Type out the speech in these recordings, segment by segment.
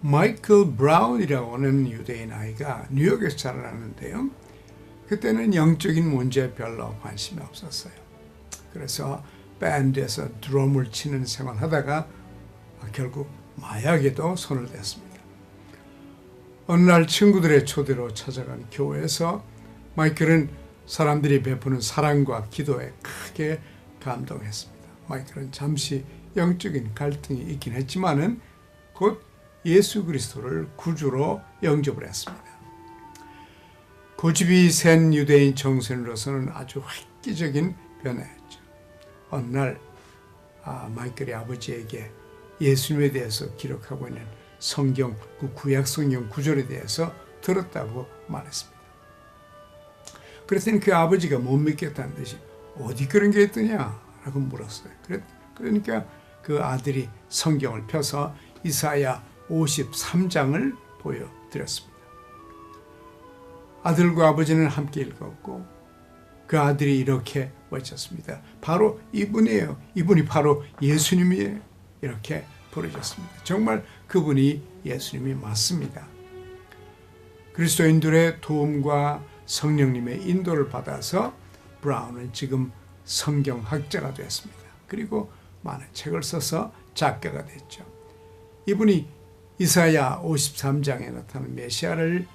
마이클 브라운이라고 하는 유대인 아이가 뉴욕에서 자라났는데요. 그때는 영적인 문제에 별로 관심이 없었어요. 그래서 밴드에서 드럼을 치는 생활을 하다가 결국 마약에도 손을 댔습니다. 어느 날 친구들의 초대로 찾아간 교회에서 마이클은 사람들이 베푸는 사랑과 기도에 크게 감동했습니다. 마이클은 잠시 영적인 갈등이 있긴 했지만은 곧 예수 그리스도를 구주로 영접을 했습니다. 고집이 센 유대인 정신으로서는 아주 획기적인 변화였죠. 어느 날 아, 마이클의 아버지에게 예수님에 대해서 기록하고 있는 성경, 그 구약 성경 구절에 대해서 들었다고 말했습니다. 그랬더니 그 아버지가 못 믿겠다는 듯이 어디 그런 게 있더냐? 라고 물었어요. 그러니까 그 아들이 성경을 펴서 이사야 53장을 보여드렸습니다. 아들과 아버지는 함께 읽었고 그 아들이 이렇게 외쳤습니다. 바로 이분이에요. 이분이 바로 예수님이에요. 이렇게 부르셨습니다. 정말 그분이 예수님이 맞습니다. 그리스도인들의 도움과 성령님의 인도를 받아서 브라운은 지금 성경학자가 되었습니다. 그리고 많은 책을 써서 작가가 됐죠. 이분이 이사야 53장에 나타난 메시아를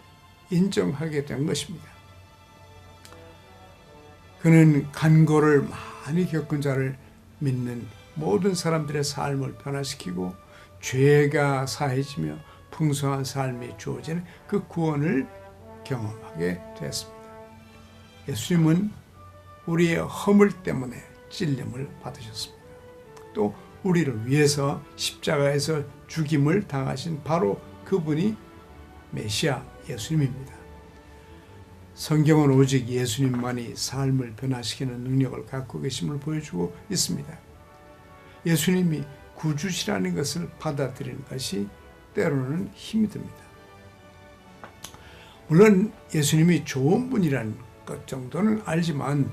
인정하게 된 것입니다. 그는 간고를 많이 겪은 자를 믿는 모든 사람들의 삶을 변화시키고 죄가 사해지며 풍성한 삶이 주어지는 그 구원을 경험하게 되었습니다. 예수님은 우리의 허물 때문에 찔림을 받으셨습니다. 또 우리를 위해서 십자가에서 죽임을 당하신 바로 그분이 메시아 예수님입니다. 성경은 오직 예수님만이 삶을 변화시키는 능력을 갖고 계심을 보여주고 있습니다. 예수님이 구주시라는 것을 받아들이는 것이 때로는 힘이 듭니다. 물론 예수님이 좋은 분이라는 것 정도는 알지만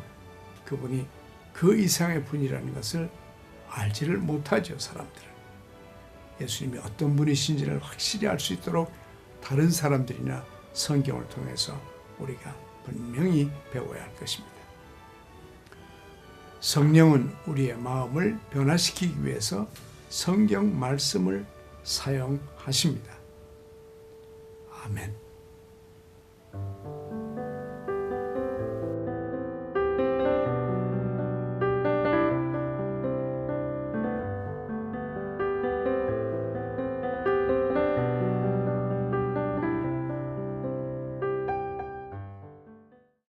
그분이 그 이상의 분이라는 것을 알지를 못하죠, 사람들은. 예수님이 어떤 분이신지를 확실히 알 수 있도록 다른 사람들이나 성경을 통해서 우리가 분명히 배워야 할 것입니다. 성령은 우리의 마음을 변화시키기 위해서 성경 말씀을 사용하십니다. 아멘.